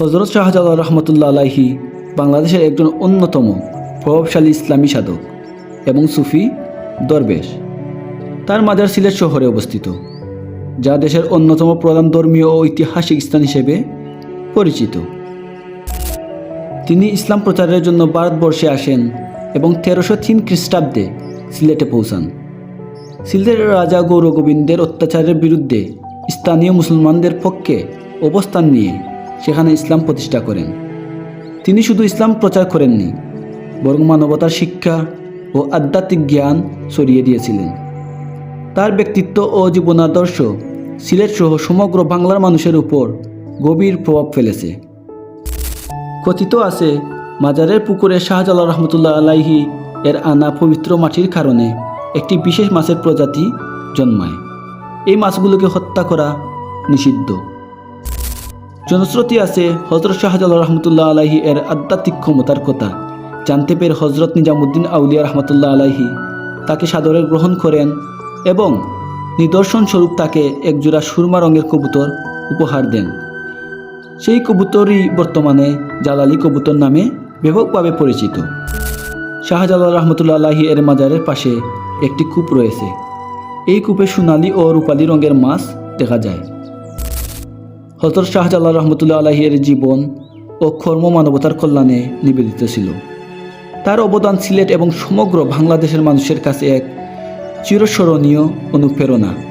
হজরত শাহজালাল রহমতুল্লাহ আলাহি বাংলাদেশের একজন অন্যতম প্রভাবশালী ইসলামী সাধক এবং সুফি দরবেশ। তার মাজার সিলেট শহরে অবস্থিত, যা দেশের অন্যতম প্রধান ধর্মীয় ও ঐতিহাসিক স্থান হিসেবে পরিচিত। তিনি ইসলাম প্রচারের জন্য ভারতবর্ষে আসেন এবং তেরোশো তিন খ্রিস্টাব্দে সিলেটে পৌঁছান। সিলেটের রাজা গৌরগোবিন্দের অত্যাচারের বিরুদ্ধে স্থানীয় মুসলমানদের পক্ষে অবস্থান নিয়ে সেখানে ইসলাম প্রতিষ্ঠা করেন। তিনি শুধু ইসলাম প্রচার করেননি, বরং মানবতার শিক্ষা ও আধ্যাত্মিক জ্ঞান ছড়িয়ে দিয়েছিলেন। তার ব্যক্তিত্ব ও জীবনাদর্শ সিলেট সহ সমগ্র বাংলার মানুষের উপর গভীর প্রভাব ফেলেছে। কথিত আছে, মাজারের পুকুরে শাহজালাল রহমতুল্লাহ আলাইহি এর আনা পবিত্র মাটির কারণে একটি বিশেষ মাছের প্রজাতি জন্মায়। এই মাছগুলোকে হত্যা করা নিষিদ্ধ। জনশ্রুতি আছে হজরত শাহজালাল রহমতুল্লাহ আলাহি এর আধ্যাত্মিক ক্ষমতার কথা। জানতে পেরে হজরত নিজামুদ্দিন আউলিয়া রহমতুল্লাহ আলাহি তাকে সাদরে গ্রহণ করেন এবং নিদর্শন স্বরূপ তাকে একজোড়া সুরমা রঙের কবুতর উপহার দেন। সেই কবুতরই বর্তমানে জালালি কবুতর নামে ব্যাপকভাবে পরিচিত। শাহজালাল রহমতুল্লাহ আলাহি এর মাজারের পাশে একটি কূপ রয়েছে। এই কূপে সোনালি ও রূপালি রঙের মাছ দেখা যায়। হজরত শাহজালাল রহমতুল্লাহ আলাহির জীবন ও কর্ম মানবতার কল্যাণে নিবেদিত ছিল। তার অবদান সিলেট এবং সমগ্র বাংলাদেশের মানুষের কাছে এক চিরস্মরণীয় অনুপ্রেরণা।